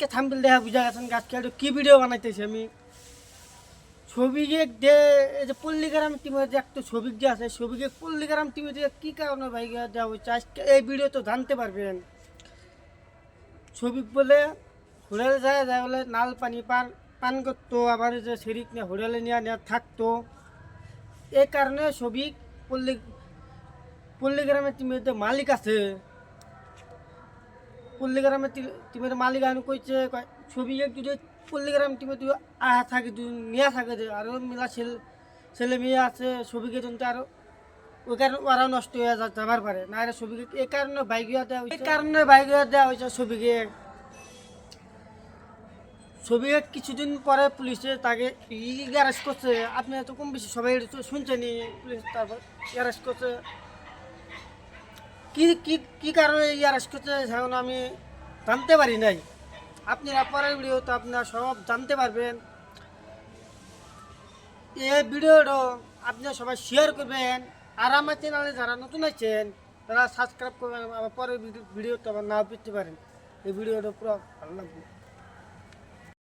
আজকে থাম্বিল দেখা বুঝা গেছেন আজকে একটু কি ভিডিও বানাইতেছি আমি। ছবিকে যে এই যে পল্লিগ্রাম টিমের যে একটা ছবি যে আছে ছবিকে পল্লিগ্রাম টিমে যে কী কারণে ভাই দেওয়া হচ্ছে আজকে এই ভিডিও তো জানতে পারবেন। ছবি বলে হোটেলে যায় যায় বলে নাল পানি পান পান করতো, আবার যে শরিক নিয়ে হোটেলে নিয়ে নিয়ে থাকতো। এই কারণে ছবি পল্লী, পল্লিগ্রামের টিমের যে মালিক আছে পল্লীগ্রামের টিমের মালিক আমি কইছে কয়, ছবি একটু যে পল্লীগ্রাম টিমে তুই আহা থাকে তুই নিয়ে থাকে যে আরও মেলা ছেলে ছেলে মেয়ে আছে ছবিকে কিন্তু আরও ওই কারণে ওরাও নষ্ট হয়ে যাবার পারে। না এরা ছবিকে এই কারণে বাইক দেওয়া হয়েছে এই কারণে বাইক দেওয়া হয়েছে ছবিকে ছবিকে কিছুদিন পরে পুলিশে তাকে অ্যারেস্ট করছে। আপনি তো কম বেশি সবাই তো শুনছেনই পুলিশ তারপর অ্যারেস্ট করছে। কি কি কি কারণে অ্যারেস্ট করছে এখন আমি জানতে পারি নাই। আপনারা পরের ভিডিও তো আপনারা সব জানতে পারবেন। এ ভিডিওটা আপনারা সবাই শেয়ার করবেন। আর আমার চ্যানেলে যারা নতুন আছেন, তারা সাবস্ক্রাইব করবেন। আমার পরের ভিডিও তো আমার নাও পেতে পারেন। এই ভিডিওটা পুরো ভালো লাগবে।